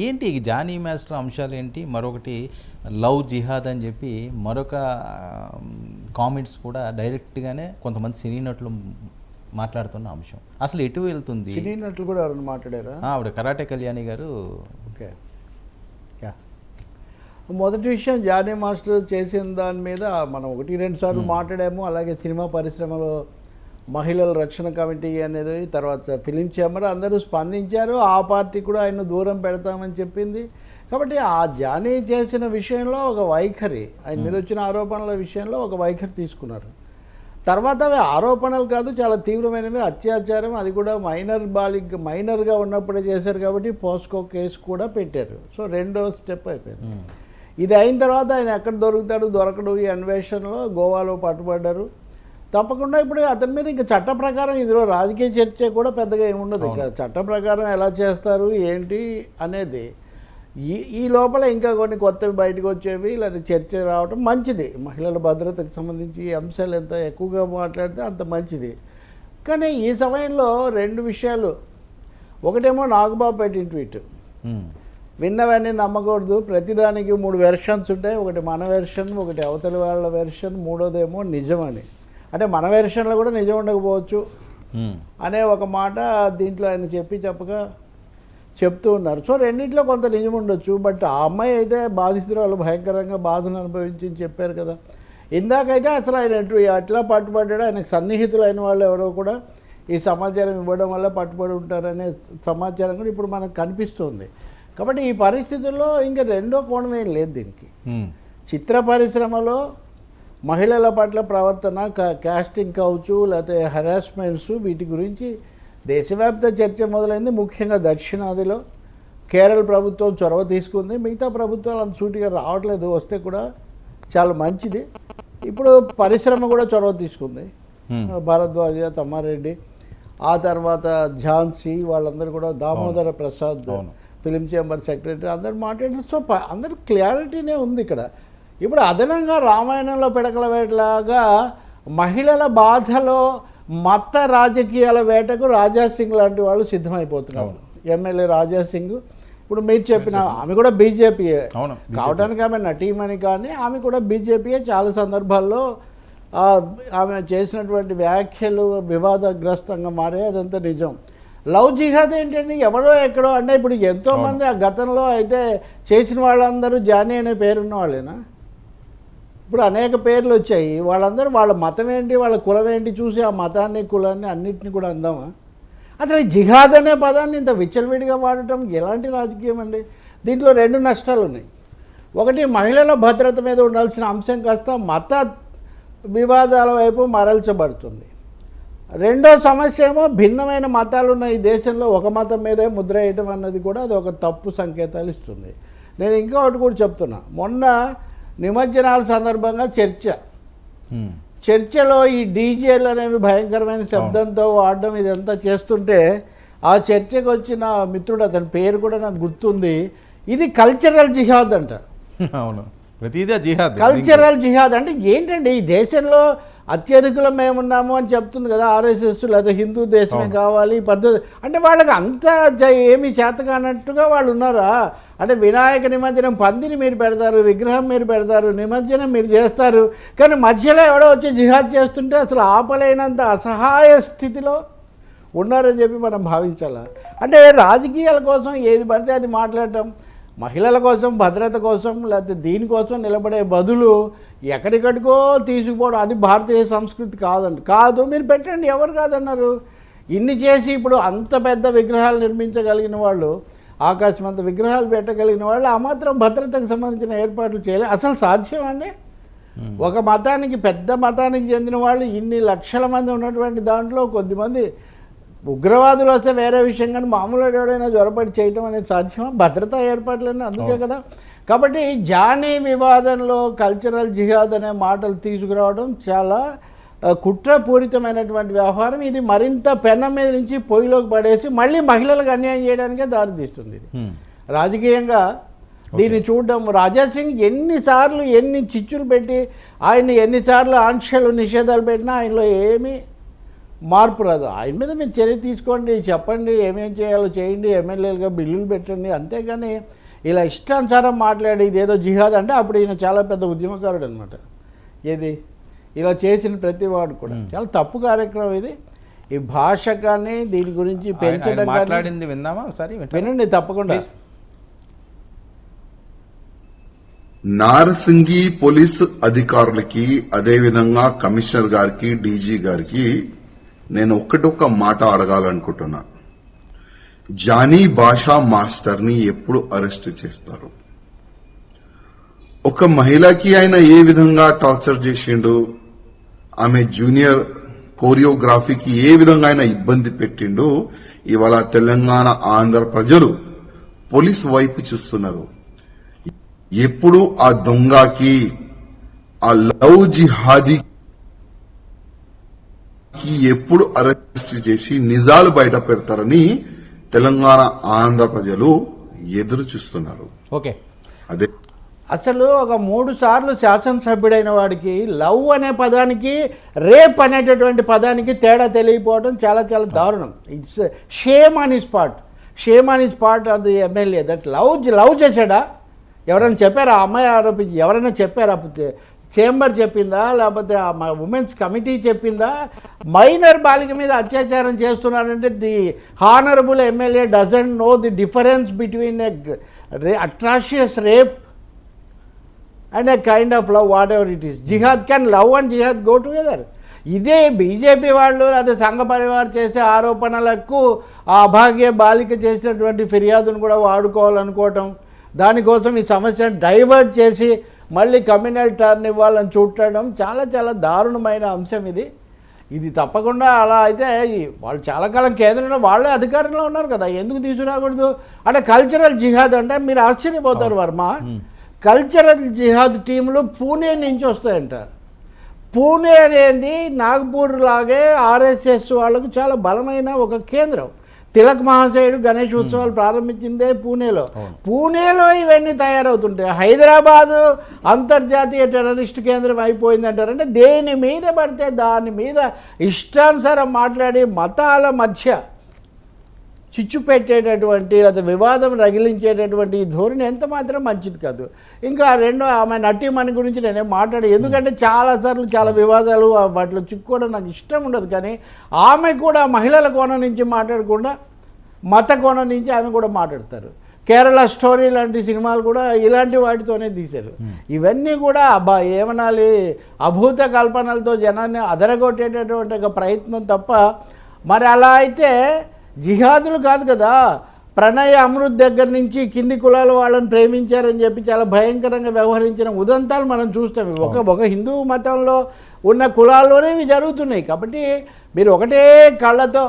ఏంటి Johnny master అంశాలు ఏంటి? మరొకటి లవ్ జిహాద్ అని చెప్పి మరొక కామెంట్స్ కూడా డైరెక్ట్గానే కొంతమంది సినీ నటులు మాట్లాడుతున్న అంశం. అసలు ఎటు వెళ్తుంది? సినీ నటులు కూడా ఎవరైనా మాట్లాడారా? ఆవిడ karate Kalyani garu. Okay. Yeah. మొదటి విషయం జానీ మాస్టర్ చేసిన దాని మీద మనం ఒకటి రెండు సార్లు మాట్లాడాము. అలాగే సినిమా పరిశ్రమలో మహిళల రక్షణ కమిటీ అనేది తర్వాత ఫిలిం చేంబర్ అందరూ స్పందించారు ఆ పార్టీ కూడా ఆయన దూరం పెడతామని చెప్పింది. కాబట్టి ఆ జానీ చేసిన విషయంలో ఒక వైఖరి ఆయన మీద వచ్చిన ఆరోపణల విషయంలో ఒక వైఖరి తీసుకున్నారు. తర్వాత అవి ఆరోపణలు కాదు చాలా తీవ్రమైనవి అత్యాచారం అది కూడా మైనర్ బాలిక మైనర్గా ఉన్నప్పుడే చేశారు కాబట్టి పోస్కో కేసు కూడా పెట్టారు. సో రెండో స్టెప్ అయిపోయింది. ఇది అయిన తర్వాత ఆయన ఎక్కడ దొరుకుతాడు దొరకడు ఈ అన్వేషణలో గోవాలో పట్టుబడ్డారు తప్పకుండా ఇప్పుడు అతని మీద ఇంకా చట్ట ప్రకారం ఇందులో రాజకీయ చర్చ కూడా పెద్దగా ఏముండదు ఇంకా చట్ట ప్రకారం ఎలా చేస్తారు ఏంటి అనేది ఈ ఈ లోపల ఇంకా కొన్ని కొత్తవి బయటకు వచ్చేవి లేదా చర్చ రావడం మంచిది. మహిళల భద్రతకు సంబంధించి ఈ అంశాలు ఎంత ఎక్కువగా మాట్లాడితే అంత మంచిది. కానీ ఈ సమయంలో రెండు విషయాలు. ఒకటేమో నాగబాబు పెట్టిన ట్వీట్. విన్నవన్నీ నమ్మకూడదు. ప్రతిదానికి మూడు వెర్షన్స్ ఉంటాయి. ఒకటి మన వెర్షన్ ఒకటి అవతలి వాళ్ళ వెర్షన్ మూడోదేమో నిజమని. అంటే మన వెర్షన్లో కూడా నిజం ఉండకపోవచ్చు అనే ఒక మాట దీంట్లో ఆయన చెప్పి చెప్పగా చెప్తూ ఉన్నారు. సో రెండింటిలో కొంత నిజం ఉండొచ్చు బట్ ఆ అమ్మాయి అయితే బాధితురాలు భయంకరంగా బాధను అనుభవించి చెప్పారు కదా. ఇందాకైతే అసలు ఆయన ఎటు అట్లా పట్టుబడ్డాడు ఆయనకు సన్నిహితులైన వాళ్ళు ఎవరో కూడా ఈ సమాచారం ఇవ్వడం వల్ల పట్టుబడి ఉంటారనే సమాచారం కూడా ఇప్పుడు మనకు కనిపిస్తుంది. కాబట్టి ఈ పరిస్థితుల్లో ఇంకా రెండో కోణం ఏం లేదు దీనికి. చిత్ర పరిశ్రమలో మహిళల పట్ల ప్రవర్తన కా- కాస్టింగ్ కావచ్చు లేకపోతే హెరాస్మెంట్స్ వీటి గురించి దేశవ్యాప్త చర్చ మొదలైంది. ముఖ్యంగా దక్షిణాదిలో కేరళ ప్రభుత్వం చొరవ తీసుకుంది. మిగతా ప్రభుత్వాలు అంత సూటిగా రావట్లేదు. వస్తే కూడా చాలా మంచిది. ఇప్పుడు పరిశ్రమ కూడా చొరవ తీసుకుంది. భారద్వాజ తమ్మారెడ్డి ఆ తర్వాత ఝాన్సీ వాళ్ళందరూ కూడా Damodara Prasad. Film chamber secretary. అందరు మాట్లాడారు సో అందరు క్లారిటీనే ఉంది ఇక్కడ. ఇప్పుడు అదనంగా రామాయణంలో పిడకల వేటలాగా మహిళల బాధలో మత రాజకీయాల వేటకు రాజా సింగ్ లాంటి వాళ్ళు సిద్ధమైపోతున్నారు. ఎమ్మెల్యే రాజా సింగ్. ఇప్పుడు మీరు చెప్పిన ఆమె కూడా బీజేపీ అవును కావడానికి ఆమె నటీమణి కానీ ఆమె కూడా బీజేపీయే. చాలా సందర్భాల్లో ఆమె చేసినటువంటి వ్యాఖ్యలు వివాదగ్రస్తంగా మారే అదంతా నిజం. లవ్ జిహాద్ ఏంటండి? ఎవడో ఎక్కడో అంటే ఇప్పుడు ఎంతో మంది ఆ గతంలో అయితే చేసిన వాళ్ళందరూ జానీ అనే పేరున్న వాళ్ళేనా? ఇప్పుడు అనేక పేర్లు వచ్చాయి. వాళ్ళందరూ వాళ్ళ మతం ఏంటి వాళ్ళ కులం ఏంటి చూసి ఆ మతాన్ని కులాన్ని అన్నిటిని కూడా అందామా? అసలు ఈ జిహాద్ అనే పదాన్ని ఇంత విచ్చలవిడిగా వాడటం ఎలాంటి రాజకీయం అండి? దీంట్లో రెండు నష్టాలు ఉన్నాయి. ఒకటి మహిళల భద్రత మీద ఉండాల్సిన అంశం కాస్త మత వివాదాల వైపు మరల్చబడుతుంది. రెండో సమస్య ఏమో భిన్నమైన మతాలు ఉన్న ఈ దేశంలో ఒక మతం మీదే ముద్ర వేయటం అన్నది కూడా అది ఒక తప్పు సంకేతాలు ఇస్తుంది. నేను ఇంకొకటి కూడా చెప్తున్నా. మొన్న నిమజ్జనాల సందర్భంగా చర్చ. చర్చలో ఈ డీజేలు అనేవి భయంకరమైన శబ్దంతో వాడడం ఇదంతా చేస్తుంటే ఆ చర్చకు వచ్చిన మిత్రుడు అతని పేరు కూడా నాకు గుర్తుంది. ఇది కల్చరల్ జిహాద్ అంట. అవును. ప్రతిదీ జిహాద్. కల్చరల్ జిహాద్ అంటే ఏంటండి? ఈ దేశంలో అత్యధికులం మేమున్నాము అని చెప్తుంది కదా ఆర్ఎస్ఎస్ లేదా హిందూ దేశమే కావాలి పద్ధతి. అంటే వాళ్ళకి అంత ఏమీ చేత కానట్టుగా వాళ్ళు ఉన్నారా? అంటే వినాయక నిమజ్జనం పందిని మీరు పెడతారు విగ్రహం మీరు పెడతారు నిమజ్జనం మీరు చేస్తారు. కానీ మధ్యలో ఎవడో వచ్చి జిహాద్ చేస్తుంటే అసలు ఆపలేనంత అసహాయ స్థితిలో ఉన్నారని చెప్పి మనం భావించాలా. అంటే రాజకీయాల కోసం ఏది పడితే అది మాట్లాడటం మహిళల కోసం భద్రత కోసం లేకపోతే దీనికోసం నిలబడే బదులు ఎక్కడికడికో తీసుకుపోవడం అది భారతీయ సంస్కృతి కాదండి. కాదు మీరు పెట్టండి ఎవరు కాదన్నారు? ఇన్ని చేసి ఇప్పుడు అంత పెద్ద విగ్రహాలు నిర్మించగలిగిన వాళ్ళు ఆకాశం అంత విగ్రహాలు పెట్టగలిగిన వాళ్ళు ఆ మాత్రం భద్రతకు సంబంధించిన ఏర్పాట్లు చేయలేదు అసలు సాధ్యం అండి? ఒక మతానికి పెద్ద మతానికి చెందిన వాళ్ళు ఇన్ని లక్షల మంది ఉన్నటువంటి దాంట్లో కొద్దిమంది ఉగ్రవాదులు వస్తే వేరే విషయం కానీ మామూలు ఎవడైనా జ్వరపడి చేయటం అనేది సాధ్యమా? భద్రతా ఏర్పాట్లన్నీ అందుకే కదా. కాబట్టి జానీ వివాదంలో కల్చరల్ జిహాద్ అనే మాటలు తీసుకురావడం చాలా కుట్రపూరితమైనటువంటి వ్యవహారం. ఇది మరింత పెనం మీద నుంచి పొయ్యిలోకి పడేసి మళ్ళీ మహిళలకు అన్యాయం చేయడానికే దారితీస్తుంది ఇది. రాజకీయంగా దీన్ని చూడడం రాజా సింగ్ ఎన్నిసార్లు ఎన్ని చిచ్చులు పెట్టి ఆయన్ని ఎన్నిసార్లు ఆంక్షలు నిషేధాలు పెట్టినా ఆయనలో ఏమీ మార్పు రాదు. ఆయన మీద మీరు చర్య తీసుకోండి చెప్పండి ఏమేం చేయాలో చేయండి ఎమ్మెల్యేలుగా బిల్లులు పెట్టండి అంతేగాని ఇలా ఇష్టానుసారం మాట్లాడి ఇదేదో జిహాద్ అంటే అప్పుడు ఈయన చాలా పెద్ద ఉద్యమకారుడు అనమాట ఏది? ఇలా చేసిన ప్రతి వాడు కూడా. చాలా తప్పు కార్యక్రమం ఇది. ఈ భాష కానీ దీని గురించి పెంచడం మాట్లాడింది విందామా? ఒకసారి? వినండి తప్పకుండా. నారసింగి పోలీస్ అధికారులకి అదేవిధంగా కమిషనర్ గారికి డీజీ గారికి నేను ఒక్కటొక్క మాట అడగాలనుకుంటున్నా. జానీ భాషా మాస్టర్ని ఎప్పుడు అరెస్ట్ చేస్తారు? ఒక మహిళకి ఆయన ఏ విధంగా టార్చర్ చేసిండు? ఆమె జూనియర్ కోరియోగ్రఫీకి ఏ విధంగా ఆయన ఇబ్బంది పెట్టిండు ఇవాళ తెలంగాణ ఆంధ్ర ప్రజలు పోలీస్ వైపు చూస్తున్నారు. ఎప్పుడు ఆ దొంగకి ఆ లవ్ జిహాదీ ఎప్పుడు అరెస్ట్ చేసి నిజాలు బయట పెడతారని తెలంగాణ ఆంధ్ర ప్రజలు ఎదురు చూస్తున్నారు. ఓకే. అదే అసలు ఒక మూడు సార్లు శాసనసభ్యుడైన వాడికి లవ్ అనే పదానికి రేప్ అనేటటువంటి పదానికి తేడా తెలియకపోవడం చాలా చాలా దారుణం. ఇట్స్ షేమ్ ఆన్ ఈ స్పాట్ షేమ్ ఆన్ ఈ spot of the MLA that love love చేశాడా? ఎవరైనా చెప్పారా? ఆ అమ్మాయి ఆరోపించి ఎవరైనా చెప్పారా? చేంబర్ చెప్పిందా? లేకపోతే ఆ ఉమెన్స్ కమిటీ చెప్పిందా? మైనర్ బాలిక మీద అత్యాచారం చేస్తున్నారంటే the honourable MLA doesn't know the difference between atrocious rape and a kind of love whatever it is jihad can love and jihad go together ఇదే బీజేపీ వాళ్ళు అదే సంఘ పరివార్ చేసే ఆరోపణలకు ఆ అభాగ్య బాలిక చేసినటువంటి ఫిర్యాదును కూడా వాడుకోవాలనుకోవటం. దానికోసం ఈ సమస్యను డైవర్ట్ చేసి మళ్ళీ కమ్యూనల్ టర్న్ ఇవ్వాలని చూడటం చాలా చాలా దారుణమైన అంశం ఇది. ఇది తప్పకుండా అలా అయితే వాళ్ళు చాలా కాలం కేంద్రంలో వాళ్ళే అధికారంలో ఉన్నారు కదా. ఎందుకు తీసుకురాకూడదు? అంటే కల్చరల్ జిహాద్ అంటే మీరు ఆశ్చర్యపోతారు వర్మ. కల్చరల్ జిహాద్ టీంలు పూణే నుంచి వస్తాయంట. పూణే అనేది నాగ్పూర్ లాగే ఆర్ఎస్ఎస్ వాళ్ళకు చాలా బలమైన ఒక కేంద్రం. తిలక్ మహాశయుడు గణేష్ ఉత్సవాలు ప్రారంభించిందే పూణేలో. పూణేలో ఇవన్నీ తయారవుతుంటాయి హైదరాబాదు అంతర్జాతీయ టెర్రరిస్ట్ కేంద్రం అయిపోయింది అంటారంటే దేని మీద పడితే దాని మీద ఇష్టానుసారం మాట్లాడి మతాల మధ్య చిచ్చు పెట్టేటటువంటి లేదా వివాదం రగిలించేటటువంటి ఈ ధోరణి ఎంత మాత్రం మంచిది కాదు. ఇంకా రెండో ఆమె నటీమణి గురించి నేనేం మాట్లాడి ఎందుకంటే చాలాసార్లు చాలా వివాదాలు వాటిలో చిక్కుకోవడం నాకు ఇష్టం ఉండదు. కానీ ఆమె కూడా మహిళల కోణం నుంచి మాట్లాడకుండా మత కోణం నుంచి ఆమె కూడా మాట్లాడతారు. కేరళ స్టోరీ లాంటి సినిమాలు కూడా ఇలాంటి వాటితోనే తీశారు. ఇవన్నీ కూడా అబ్బా ఏమనాలి? అభూత కల్పనలతో జనాన్ని అదరగొట్టేటటువంటి ఒక ప్రయత్నం తప్ప మరి అలా అయితే జిహాదులు కాదు కదా. ప్రణయ్ అమృత్ దగ్గర నుంచి కింది కులాల వాళ్ళని ప్రేమించారని చెప్పి చాలా భయంకరంగా వ్యవహరించిన ఉదంతాలు మనం చూస్తాం. ఒక ఒక హిందూ మతంలో ఉన్న కులాల్లోనే ఇవి జరుగుతున్నాయి. కాబట్టి మీరు ఒకటే కళ్ళతో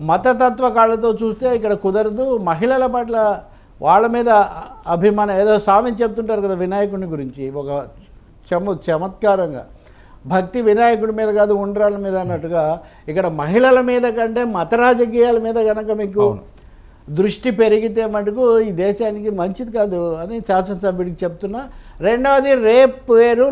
మతతత్వ కళ్ళతో చూస్తే ఇక్కడ కుదరదు. మహిళల పట్ల వాళ్ళ మీద అభిమానం ఏదో స్వామి చెప్తుంటారు కదా వినాయకుని గురించి. ఒక చమ చమత్కారంగా. భక్తి వినాయకుడి మీద కాదు ఉండ్రాల మీద అన్నట్టుగా ఇక్కడ మహిళల మీద కంటే మత రాజకీయాల మీద కనుక మీకు దృష్టి పెరిగితే మటుకు ఈ దేశానికి మంచిది కాదు అని శాసనసభ్యుడికి చెప్తున్నా. రెండవది రేప్ వేరు